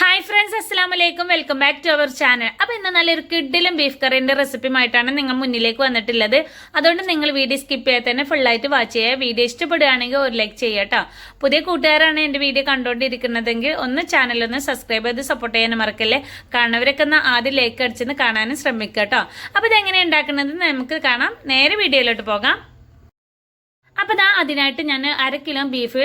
Hi friends അസ്സാം വലൈക്കും welcome back to our channel അപ്പോൾ ഇന്ന് നല്ലൊരു കിഡിലും ബീഫ് കറിന്റെ റെസിപ്പിയുമായിട്ടാണ് നിങ്ങൾ മുന്നിലേക്ക് വന്നിട്ടുള്ളത്. അതുകൊണ്ട് നിങ്ങൾ വീഡിയോ സ്കിപ്പ് ചെയ്യാതെ തന്നെ ഫുള്ളായിട്ട് വാച്ച് ചെയ്യുക. വീഡിയോ ഇഷ്ടപ്പെടുകയാണെങ്കിൽ ഒരു ലൈക്ക് ചെയ്യുക കേട്ടോ പുതിയ കൂട്ടുകാരാണ് എന്റെ വീഡിയോ കണ്ടുകൊണ്ടിരിക്കുന്നതെങ്കിൽ ഒന്ന് ചാനൽ ഒന്ന് സബ്സ്ക്രൈബ് ചെയ്ത് സപ്പോർട്ട് ചെയ്യാനും മറക്കല്ലേ? കാണുന്നവരൊക്കെ ഒന്ന് ആദ്യം ലൈക്ക് അടിച്ചെന്ന് കാണാനും ശ്രമിക്കുക കേട്ടോ അപ്പോൾ ഇതെങ്ങനെ ഉണ്ടാക്കുന്നത്? നമുക്ക് കാണാം. നേരെ വീഡിയോയിലോട്ട് പോകാം. അപ്പോൾ ഇതാ അതിനായിട്ട് ഞാൻ അര കിലോ ബീഫ്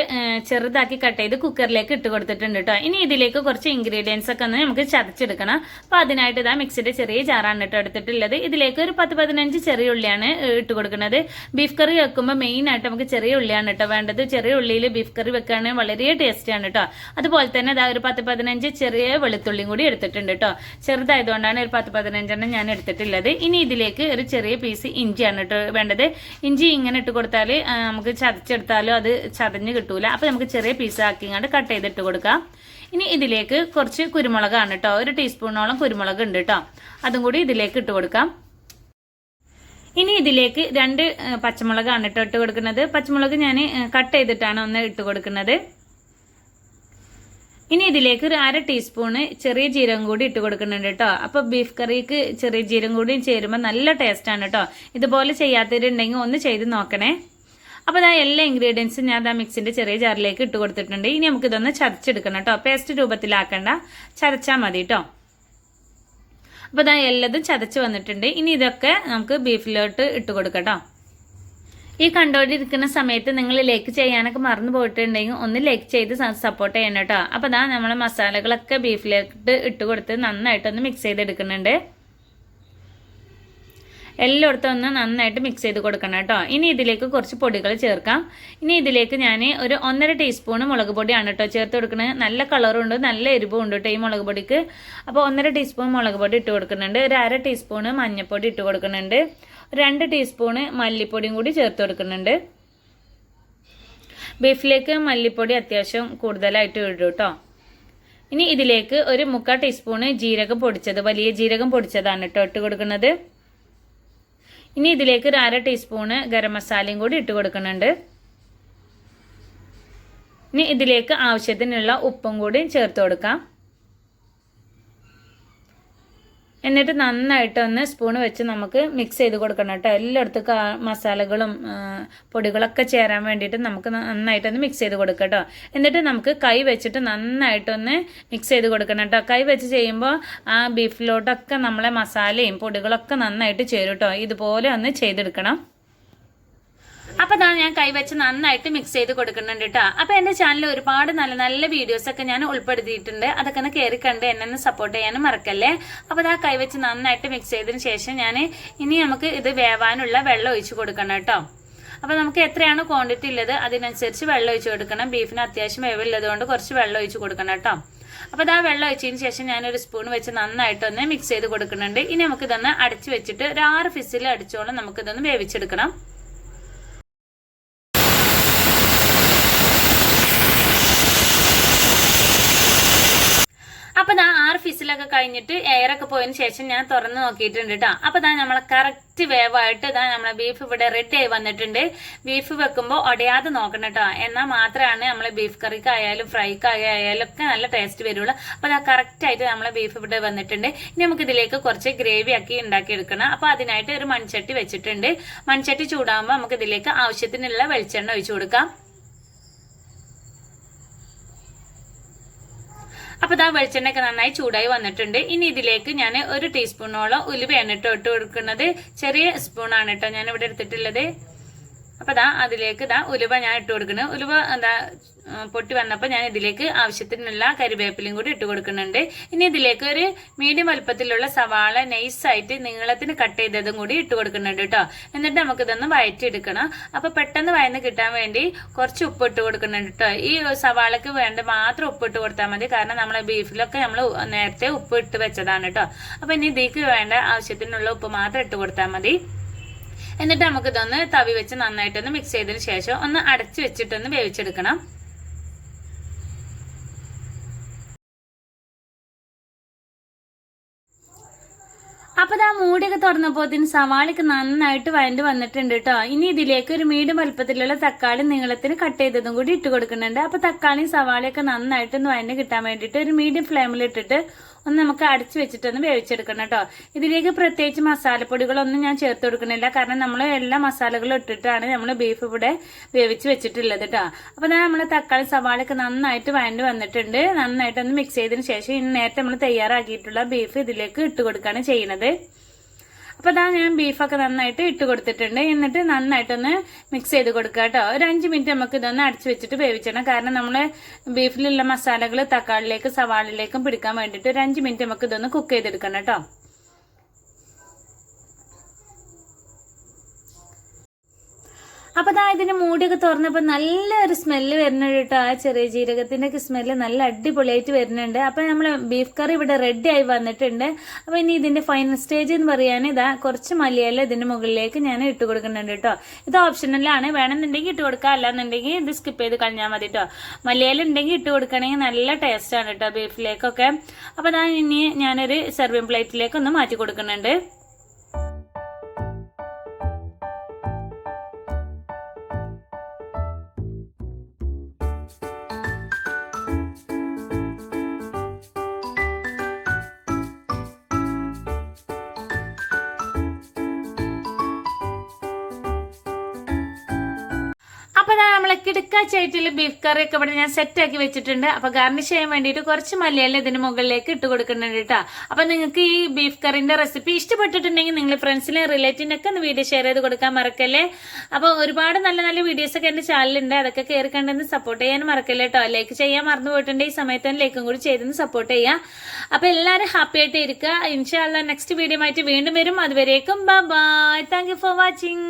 ചെറുതാക്കി കട്ട് ചെയ്ത് കുക്കറിലേക്ക് ഇട്ട് കൊടുത്തിട്ടുണ്ട് കേട്ടോ ഇനി ഇതിലേക്ക് കുറച്ച് ഇൻഗ്രീഡിയൻസ് ഒക്കെ ഒന്ന് നമുക്ക് ചതച്ചെടുക്കണം. അപ്പോൾ അതിനായിട്ട് ഇതാ മിക്സിന്റെ ചെറിയ ജാറാണ് കേട്ടോ എടുത്തിട്ടുള്ളത്. ഇതിലേക്ക് ഒരു പത്ത് പതിനഞ്ച് ചെറിയ ഉള്ളിയാണ് ഇട്ട് കൊടുക്കുന്നത്. ബീഫ് കറി വെക്കുമ്പോൾ മെയിൻ ആയിട്ട് നമുക്ക് ചെറിയ ഉള്ളിയാണ് കേട്ടോ വേണ്ടത്. ചെറിയ ഉള്ളിയിൽ ബീഫ് കറി വെക്കുകയാണെങ്കിൽ വളരെ ടേസ്റ്റിയാണ് കേട്ടോ അതുപോലെ തന്നെ ഇതാ ഒരു പത്ത് പതിനഞ്ച് ചെറിയ വെളുത്തുള്ളിയും കൂടി എടുത്തിട്ടുണ്ട് കേട്ടോ ചെറുതായതുകൊണ്ടാണ് ഒരു പത്ത് പതിനഞ്ചെണ്ണം ഞാൻ എടുത്തിട്ടുള്ളത്. ഇനി ഇതിലേക്ക് ഒരു ചെറിയ പീസ് ഇഞ്ചിയാണ് കേട്ടോ വേണ്ടത്. ഇഞ്ചി ഇങ്ങനെ ഇട്ട് കൊടുത്താൽ നമുക്ക് ചതച്ചെടുത്താലും അത് ചതഞ്ഞ് കിട്ടൂല. അപ്പോൾ നമുക്ക് ചെറിയ പീസ് കണ്ട് കട്ട് ചെയ്തിട്ട് കൊടുക്കാം. ഇനി ഇതിലേക്ക് കുറച്ച് കുരുമുളകാണ് കേട്ടോ ഒരു ടീസ്പൂണോളം കുരുമുളക് ഉണ്ട് കേട്ടോ അതും കൂടി ഇതിലേക്ക് ഇട്ട് കൊടുക്കാം. ഇനി ഇതിലേക്ക് രണ്ട് പച്ചമുളകാണ് കേട്ടോ ഇട്ട് കൊടുക്കുന്നത്. പച്ചമുളക് ഞാൻ കട്ട് ചെയ്തിട്ടാണ് ഒന്ന് ഇട്ട് കൊടുക്കുന്നത്. ഇനി ഇതിലേക്ക് ഒരു അര ടീസ്പൂണ് ചെറിയ ജീരകം കൂടി ഇട്ട് കൊടുക്കുന്നുണ്ട് കേട്ടോ അപ്പൊ ബീഫ് കറിക്ക് ചെറിയ ജീരകം കൂടി ചേരുമ്പോൾ നല്ല ടേസ്റ്റ് ആണ് കേട്ടോ ഇതുപോലെ ചെയ്യാത്തവരുണ്ടെങ്കിൽ ഒന്ന് ചെയ്ത് നോക്കണേ. അപ്പോൾ ഞാൻ എല്ലാ ഇൻഗ്രീഡിയൻസും ഞാൻ ആ മിക്സിന്റെ ചെറിയ ജാറിലേക്ക് ഇട്ട് കൊടുത്തിട്ടുണ്ട്. ഇനി നമുക്ക് ഇതൊന്ന് ചതച്ചെടുക്കണം കേട്ടോ പേസ്റ്റ് രൂപത്തിലാക്കണ്ട. ചതച്ചാൽ മതി കേട്ടോ അപ്പോൾ ഇതാ എല്ലാതും ചതച്ച് വന്നിട്ടുണ്ട്. ഇനി ഇതൊക്കെ നമുക്ക് ബീഫിലോട്ട് ഇട്ട് കൊടുക്കട്ടോ ഈ കണ്ടോണ്ടിരിക്കുന്ന സമയത്ത് നിങ്ങൾ ലേക്ക് ചെയ്യാനൊക്കെ മറന്നു പോയിട്ടുണ്ടെങ്കിൽ ഒന്ന് ലേക്ക് ചെയ്ത് സപ്പോർട്ട് ചെയ്യണം കേട്ടോ അപ്പോൾ ഇതാ നമ്മൾ മസാലകളൊക്കെ ബീഫിലേക്ക് ഇട്ട് കൊടുത്ത് നന്നായിട്ടൊന്ന് മിക്സ് ചെയ്തെടുക്കുന്നുണ്ട്. എല്ലായിടത്തും ഒന്ന് നന്നായിട്ട് മിക്സ് ചെയ്ത് കൊടുക്കണം കേട്ടോ. ഇനി ഇതിലേക്ക് കുറച്ച് പൊടികൾ ചേർക്കാം. ഇനി ഇതിലേക്ക് ഞാൻ ഒരു ഒന്നര ടീസ്പൂൺ മുളക് പൊടിയാണ് കേട്ടോ ചേർത്ത് കൊടുക്കുന്നത് നല്ല കളറും ഉണ്ട് നല്ല എരിവും ഉണ്ട് കേട്ടോ ഈ മുളക് പൊടിക്ക്. അപ്പോൾ ഒന്നര ടീസ്പൂൺ മുളക് പൊടി ഇട്ട് കൊടുക്കുന്നുണ്ട്. ഒരു അര ടീസ്പൂൺ മഞ്ഞൾപ്പൊടി ഇട്ട് കൊടുക്കുന്നുണ്ട്. രണ്ട് ടീസ്പൂൺ മല്ലിപ്പൊടിയും കൂടി ചേർത്ത് കൊടുക്കുന്നുണ്ട്. ബീഫിലേക്ക് മല്ലിപ്പൊടി അത്യാവശ്യം കൂടുതലായിട്ട് ഇടും കേട്ടോ. ഇനി ഇതിലേക്ക് ഒരു മുക്കാൽ ടീസ്പൂണ് ജീരകം പൊടിച്ചത്. വലിയ ജീരകം പൊടിച്ചതാണ് കേട്ടോ ഇട്ട് കൊടുക്കുന്നത്. ഇനി ഇതിലേക്ക് ഒരു അര ടീസ്പൂണ് ഗരം മസാലയും കൂടി ഇട്ട് കൊടുക്കുന്നുണ്ട്. ഇനി ഇതിലേക്ക് ആവശ്യത്തിനുള്ള ഉപ്പും കൂടി ചേർത്ത് കൊടുക്കാം. എന്നിട്ട് നന്നായിട്ട് ഒന്ന് സ്പൂൺ വെച്ച് നമുക്ക് മിക്സ് ചെയ്ത് കൊടുക്കണം കേട്ടോ. എല്ലായിടത്തും മസാലകളും പൊടികളൊക്കെ ചേരാൻ വേണ്ടിയിട്ട് നമുക്ക് നന്നായിട്ടൊന്ന് മിക്സ് ചെയ്ത് കൊടുക്കാം കേട്ടോ. എന്നിട്ട് നമുക്ക് കൈ വെച്ചിട്ട് നന്നായിട്ടൊന്ന് മിക്സ് ചെയ്ത് കൊടുക്കണം കേട്ടോ. കൈ വെച്ച് ചെയ്യുമ്പോൾ ആ ബീഫിലോട്ടൊക്കെ നമ്മളെ മസാലയും പൊടികളൊക്കെ നന്നായിട്ട് ചേരും കേട്ടോ. ഇതുപോലെ ഒന്ന് ചെയ്തെടുക്കണം. അപ്പൊ അതാണ് ഞാൻ കൈവച്ച് നന്നായിട്ട് മിക്സ് ചെയ്ത് കൊടുക്കുന്നുണ്ട് കേട്ടോ അപ്പൊ എന്റെ ചാനലിൽ ഒരുപാട് നല്ല നല്ല വീഡിയോസ് ഒക്കെ ഞാൻ ഉൾപ്പെടുത്തിയിട്ടുണ്ട്. അതൊക്കെ ഒന്ന് കയറി കണ്ട് എന്നെ സപ്പോർട്ട് ചെയ്യാനും മറക്കല്ലേ? അപ്പൊ ഇതാ കൈവച്ച് നന്നായിട്ട് മിക്സ് ചെയ്തതിനു ശേഷം ഞാൻ ഇനി നമുക്ക് ഇത് വേവാനുള്ള വെള്ളം ഒഴിച്ചു കൊടുക്കണം കേട്ടോ അപ്പൊ നമുക്ക് എത്രയാണ് ക്വാണ്ടിറ്റി ഉള്ളത് അതിനനുസരിച്ച് വെള്ളം ഒഴിച്ചു കൊടുക്കണം. ബീഫിന് അത്യാവശ്യം വേവുള്ളത് കൊണ്ട് കുറച്ച് വെള്ളം ഒഴിച്ചു കൊടുക്കണം കേട്ടോ അപ്പൊ ഇതാ വെള്ളം ഒഴിച്ചതിന് ശേഷം ഞാൻ ഒരു സ്പൂൺ വെച്ച് നന്നായിട്ടൊന്ന് മിക്സ് ചെയ്ത് കൊടുക്കുന്നുണ്ട്. ഇനി നമുക്ക് ഇതൊന്ന് അടച്ചു വെച്ചിട്ട് ഒരു ആറ് ഫിസിൽ അടിച്ചോളം നമുക്കിതൊന്ന് വേവിച്ചെടുക്കണം അപ്പൊ ദാ ആറ് ഫിസിലൊക്കെ കഴിഞ്ഞിട്ട് എയറൊക്കെ പോയതിന് ശേഷം ഞാൻ തുറന്ന് നോക്കിയിട്ടുണ്ട് കേട്ടോ അപ്പൊ ഇതാ നമ്മളെ കറക്റ്റ് വേവായിട്ട് ഇതാ നമ്മളെ ബീഫ് ഇവിടെ റെഡി ആയി വന്നിട്ടുണ്ട്. ബീഫ് വെക്കുമ്പോൾ ഒടയാതെ നോക്കണം കേട്ടോ എന്നാൽ മാത്രമാണ് നമ്മളെ ബീഫ് കറിക്കായാലും ഫ്രൈക്കായാലും ഒക്കെ നല്ല ടേസ്റ്റ് വരുള്ളൂ. അപ്പൊ ഇതാ കറക്റ്റ് ആയിട്ട് നമ്മളെ ബീഫ് ഇവിടെ വന്നിട്ടുണ്ട്. ഇനി നമുക്ക് ഇതിലേക്ക് കുറച്ച് ഗ്രേവി ആക്കി ഉണ്ടാക്കി എടുക്കണം അപ്പൊ അതിനായിട്ട് ഒരു മൺചട്ടി വെച്ചിട്ടുണ്ട്. മൺചട്ടി ചൂടാകുമ്പോൾ നമുക്ക് ഇതിലേക്ക് ആവശ്യത്തിനുള്ള വെളിച്ചെണ്ണ ഒഴിച്ചു കൊടുക്കാം. അപ്പൊ ഇതാ വെളിച്ചെണ്ണയൊക്കെ നന്നായി ചൂടായി വന്നിട്ടുണ്ട്. ഇനി ഇതിലേക്ക് ഞാൻ ഒരു ടീസ്പൂണോളം ഉലുവയാണ് കേട്ടോ ഇട്ട് കൊടുക്കുന്നത്. ചെറിയ സ്പൂണാണ് കേട്ടോ ഞാൻ ഇവിടെ എടുത്തിട്ടുള്ളത്. അപ്പൊ ദാ അതിലേക്ക് ഇതാ ഉലുവ ഞാൻ ഇട്ട് കൊടുക്കുന്നത് ഉലുവ എന്താ പൊട്ടി വന്നപ്പോൾ ഞാൻ ഇതിലേക്ക് ആവശ്യത്തിനുള്ള കരിവേപ്പിലയും കൂടി ഇട്ട് കൊടുക്കുന്നുണ്ട്. ഇനി ഇതിലേക്ക് ഒരു മീഡിയം വലുപ്പത്തിലുള്ള സവാള നൈസായിട്ട് നീളത്തിന് കട്ട് ചെയ്തതും കൂടി ഇട്ട് കൊടുക്കുന്നുണ്ട് കേട്ടോ. എന്നിട്ട് നമുക്ക് ഇതൊന്ന് വഴറ്റിയെടുക്കണം അപ്പൊ പെട്ടെന്ന് വയന്ന് കിട്ടാൻ വേണ്ടി കുറച്ച് ഉപ്പ് ഇട്ട് കൊടുക്കുന്നുണ്ട് കേട്ടോ. ഈ സവാളക്ക് വേണ്ട മാത്രം ഉപ്പ് ഇട്ട് കൊടുത്താൽ മതി. കാരണം നമ്മളെ ബീഫിലൊക്കെ നമ്മൾ നേരത്തെ ഉപ്പ് ഇട്ട് വെച്ചതാണ് കേട്ടോ. അപ്പൊ ഇനി ഇതിലേക്ക് വേണ്ട ആവശ്യത്തിനുള്ള ഉപ്പ് മാത്രം ഇട്ട് കൊടുത്താൽ മതി. എന്നിട്ട് നമുക്ക് ഇതൊന്ന് തവി വെച്ച് നന്നായിട്ടൊന്ന് മിക്സ് ചെയ്തതിന് ശേഷം ഒന്ന് അടച്ചു വെച്ചിട്ടൊന്ന് വേവിച്ചെടുക്കണം. അപ്പൊ ആ മൂടിയൊക്കെ തുറന്നപ്പോത്തിന് സവാളിക്ക് നന്നായിട്ട് വഴണ്ട് വന്നിട്ടുണ്ട് കേട്ടോ ഇനി ഇതിലേക്ക് ഒരു മീഡിയം വലുപ്പത്തിലുള്ള തക്കാളി നീളത്തിന് കട്ട് ചെയ്തതും കൂടി ഇട്ട് കൊടുക്കുന്നുണ്ട്. അപ്പൊ തക്കാളിയും സവാളയൊക്കെ നന്നായിട്ട് ഒന്ന് വഴണ്ട് കിട്ടാൻ വേണ്ടിയിട്ട് ഒരു മീഡിയം ഫ്ലെയിമിൽ ഇട്ടിട്ട് ഒന്ന് നമുക്ക് അടച്ചു വെച്ചിട്ടൊന്ന് വേവിച്ചെടുക്കണം കേട്ടോ. ഇതിലേക്ക് പ്രത്യേകിച്ച് മസാലപ്പൊടികളൊന്നും ഞാൻ ചേർത്ത് കൊടുക്കണില്ല കാരണം നമ്മൾ എല്ലാ മസാലകളും ഇട്ടിട്ടാണ് നമ്മൾ ബീഫ് ഇവിടെ വേവിച്ച് വെച്ചിട്ടുള്ളത് കേട്ടോ. അപ്പൊ ഞാൻ നമ്മൾ തക്കാളി സവാളയൊക്കെ നന്നായിട്ട് വഴണ്ട് വന്നിട്ടുണ്ട്. നന്നായിട്ടൊന്ന് മിക്സ് ചെയ്തതിന് ശേഷം ഇനി നേരത്തെ നമ്മൾ തയ്യാറാക്കിയിട്ടുള്ള ബീഫ് ഇതിലേക്ക് ഇട്ട് കൊടുക്കുകയാണ് ചെയ്യുന്നത്. അപ്പൊ അതാ ഞാൻ ബീഫൊക്കെ നന്നായിട്ട് ഇട്ട് കൊടുത്തിട്ടുണ്ട്. എന്നിട്ട് നന്നായിട്ടൊന്ന് മിക്സ് ചെയ്ത് കൊടുക്കുക കേട്ടോ. ഒരു അഞ്ച് മിനിറ്റ് നമുക്ക് ഇതൊന്ന് അടിച്ചു വെച്ചിട്ട് വേവിച്ചണം. കാരണം നമ്മൾ ബീഫിലുള്ള മസാലകൾ തക്കാളിലേക്ക് സവാളിലേക്കും പിടിക്കാൻ വേണ്ടിയിട്ട് ഒരു അഞ്ച് മിനിറ്റ് നമുക്ക് ഇതൊന്ന് കുക്ക് ചെയ്തെടുക്കണം കേട്ടോ. അപ്പൊ ദാ ഇതിന്റെ മൂടിയൊക്കെ തുറന്നപ്പോ നല്ലൊരു സ്മെല്ല് വരുന്നുണ്ട് കേട്ടോ ആ ചെറിയ ജീരകത്തിന്റെ ഒക്കെ സ്മെല്ല് നല്ല അടിപൊളിയായിട്ട് വരുന്നുണ്ട്. അപ്പൊ നമ്മൾ ബീഫ് കറി ഇവിടെ റെഡി ആയി വന്നിട്ടുണ്ട്. അപ്പൊ ഇനി ഇതിന്റെ ഫൈനൽ സ്റ്റേജ് എന്ന് പറയാൻ ഇതാ കുറച്ച് മല്ലിയില ഇതിന്റെ മുകളിലേക്ക് ഞാൻ ഇട്ട് കൊടുക്കുന്നുണ്ട് കേട്ടോ ഇത് ഓപ്ഷണലാണ് വേണമെന്നുണ്ടെങ്കിൽ ഇട്ട് കൊടുക്കുക അല്ലാന്നുണ്ടെങ്കിൽ ഇത് സ്കിപ്പ് ചെയ്ത് കളഞ്ഞാൽ മതി കേട്ടോ മല്ലിയില ഉണ്ടെങ്കിൽ ഇട്ട് കൊടുക്കണമെങ്കിൽ നല്ല ടേസ്റ്റ് ആണ് കേട്ടോ ബീഫിലേക്കൊക്കെ അപ്പൊ അതാ ഇനി ഞാനൊരു സെർവിങ് പ്ലേറ്റിലേക്ക് ഒന്ന് മാറ്റി കൊടുക്കുന്നുണ്ട്. കിടക്കാച്ചായിട്ടുള്ള ബീഫ് കറി ഒക്കെ ഇവിടെ ഞാൻ സെറ്റ് ആക്കി വെച്ചിട്ടുണ്ട്. അപ്പൊ ഗാർണിഷ് ചെയ്യാൻ വേണ്ടിയിട്ട് കുറച്ച് മലയാളം ഇതിന് മുകളിലേക്ക് ഇട്ട് കൊടുക്കുന്നുണ്ട് കേട്ടോ അപ്പൊ നിങ്ങൾക്ക് ഈ ബീഫ് കറിന്റെ റെസിപ്പി ഇഷ്ടപ്പെട്ടിട്ടുണ്ടെങ്കിൽ നിങ്ങൾ ഫ്രണ്ട്സിനെ റിലേറ്റീവിനൊക്കെ ഒന്ന് വീഡിയോ ഷെയർ ചെയ്ത് കൊടുക്കാൻ മറക്കല്ലേ? അപ്പൊ ഒരുപാട് നല്ല നല്ല വീഡിയോസ് ഒക്കെ എന്റെ ചാനലുണ്ട് അതൊക്കെ കയറി കണ്ടെന്ന് സപ്പോർട്ട് ചെയ്യാൻ മറക്കല്ലേ കേട്ടോ ലൈക്ക് ചെയ്യാൻ മറന്നു പോയിട്ടുണ്ട്. ഈ സമയത്ത് തന്നെ ലൈക്കും കൂടി ചെയ്തെന്ന് സപ്പോർട്ട് ചെയ്യാം. അപ്പൊ എല്ലാവരും ഹാപ്പി ആയിട്ട് ഇരിക്കുക. ഇൻഷാല്ല നെക്സ്റ്റ് വീഡിയോ ആയിട്ട് വീണ്ടും വരും. അതുവരേക്കും bye thank you for watching